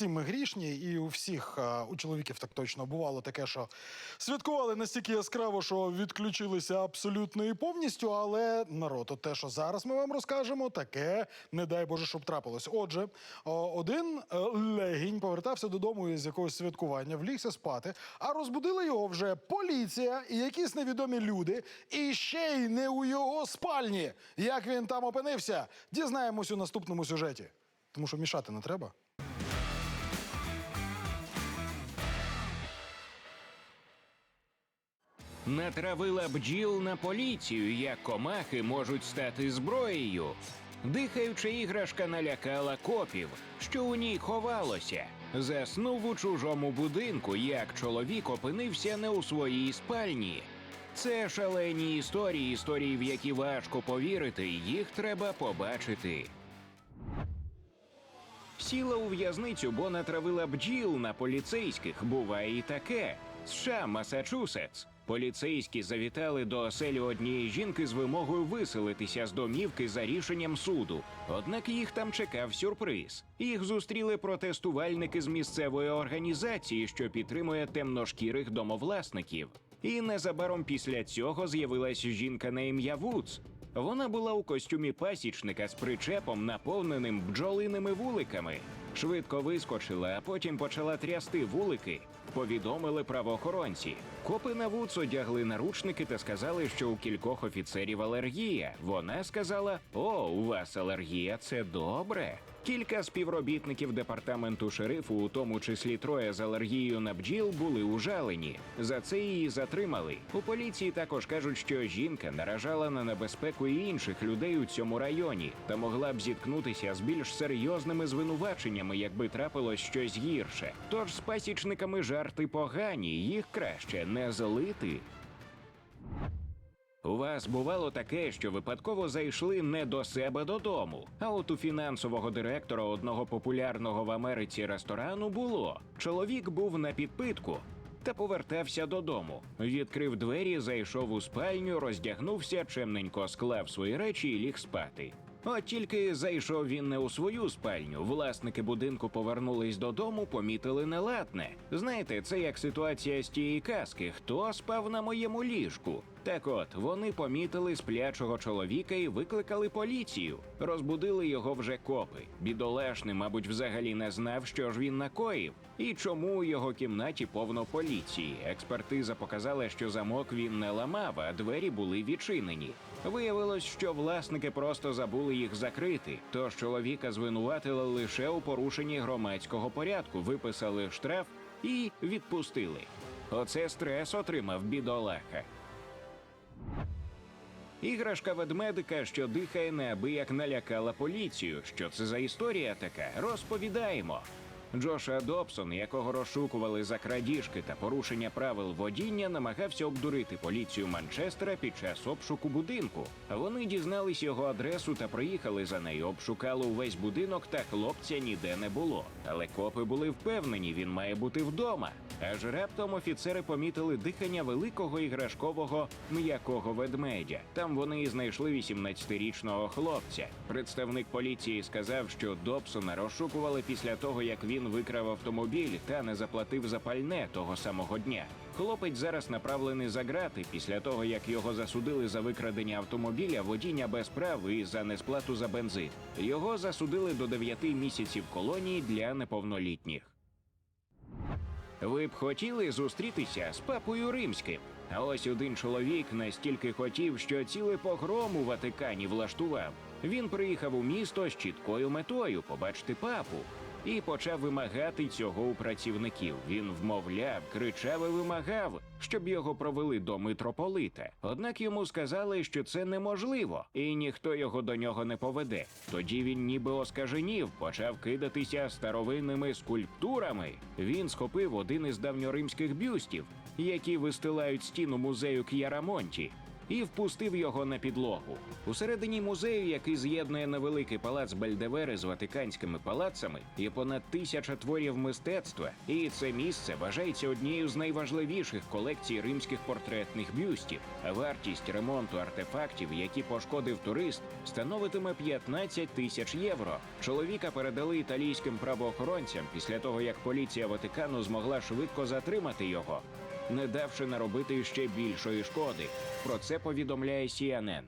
всі ми грішні, і у всіх а, у чоловіків так точно бувало таке, що святкували настільки яскраво, що відключилися абсолютно і повністю. Але народ, от те, що зараз ми вам розкажемо, таке не дай Боже, щоб трапилось. Отже, один е, легінь повертався додому із якогось святкування, влігся спати, а розбудили його вже поліція і якісь невідомі люди, і ще й не у його спальні. Як він там опинився, дізнаємось у наступному сюжеті. Тому що мішати не треба. Натравила бджіл на поліцію, як комахи можуть стати зброєю. Дихаюча іграшка налякала копів, що у ній ховалося. Заснув у чужому будинку, як чоловік опинився не у своїй спальні. Це шалені історії, історії, в які важко повірити, їх треба побачити. Сіла у в'язницю, бо натравила бджіл на поліцейських. Буває і таке. США, Масачусетс. Поліцейські завітали до оселі однієї жінки з вимогою виселитися з домівки за рішенням суду. Однак їх там чекав сюрприз. Їх зустріли протестувальники з місцевої організації, що підтримує темношкірих домовласників. І незабаром після цього з'явилась жінка на ім'я Вудс. Вона була у костюмі пасічника з причепом, наповненим бджолиними вуликами. Швидко вискочила, а потім почала трясти вулики. Повідомили правоохоронці. Копи на вуц одягли наручники та сказали, що у кількох офіцерів алергія. Вона сказала: О, у вас алергія, це добре. Кілька співробітників департаменту шерифу, у тому числі троє з алергією на бджіл, були ужалені. За це її затримали. У поліції також кажуть, що жінка наражала на небезпеку і інших людей у цьому районі та могла б зіткнутися з більш серйозними звинуваченнями, якби трапилось щось гірше. Тож з пасічниками жарти погані, їх краще не злити. У вас бувало таке, що випадково зайшли не до себе додому. А от у фінансового директора одного популярного в Америці ресторану було. Чоловік був на підпитку та повертався додому. Відкрив двері, зайшов у спальню, роздягнувся, чемненько склав свої речі і ліг спати. От тільки зайшов він не у свою спальню. Власники будинку повернулись додому, помітили неладне. Знаєте, це як ситуація з тієї казки, хто спав на моєму ліжку. Так от вони помітили сплячого чоловіка і викликали поліцію. Розбудили його вже копи. Бідолашний, мабуть, взагалі не знав, що ж він накоїв, і чому у його кімнаті повно поліції. Експертиза показала, що замок він не ламав, а двері були відчинені. Виявилось, що власники просто забули їх закрити. Тож чоловіка звинуватили лише у порушенні громадського порядку, виписали штраф і відпустили. Оце стрес отримав бідолаха. Іграшка ведмедика, що дихає неабияк налякала поліцію. Що це за історія така? Розповідаємо. Джоша Добсон, якого розшукували за крадіжки та порушення правил водіння, намагався обдурити поліцію Манчестера під час обшуку будинку. Вони дізнались його адресу та приїхали за нею, обшукали увесь будинок, та хлопця ніде не було. Але копи були впевнені, він має бути вдома. Аж раптом офіцери помітили дихання великого іграшкового м'якого ведмедя. Там вони і знайшли 18-річного хлопця. Представник поліції сказав, що Добсона розшукували після того, як він викрав автомобіль та не заплатив за пальне того самого дня. Хлопець зараз направлений за грати після того, як його засудили за викрадення автомобіля, водіння без прав і за несплату за бензин. Його засудили до 9 місяців колонії для неповнолітніх. Ви б хотіли зустрітися з папою римським? А ось один чоловік настільки хотів, що цілий погром у Ватикані влаштував. Він приїхав у місто з чіткою метою побачити папу і почав вимагати цього у працівників. Він вмовляв, кричав і вимагав, щоб його провели до митрополита. Однак йому сказали, що це неможливо, і ніхто його до нього не поведе. Тоді він ніби оскаженів, почав кидатися старовинними скульптурами. Він схопив один із давньоримських бюстів, які вистилають стіну музею К'ярамонті. І впустив його на підлогу. Усередині музею, який з'єднує невеликий палац Бельдевери з ватиканськими палацами, є понад тисяча творів мистецтва, і це місце вважається однією з найважливіших колекцій римських портретних бюстів. Вартість ремонту артефактів, які пошкодив турист, становитиме 15 тисяч євро. Чоловіка передали італійським правоохоронцям після того, як поліція Ватикану змогла швидко затримати його, не давши наробити ще більшої шкоди. Про це повідомляє CNN.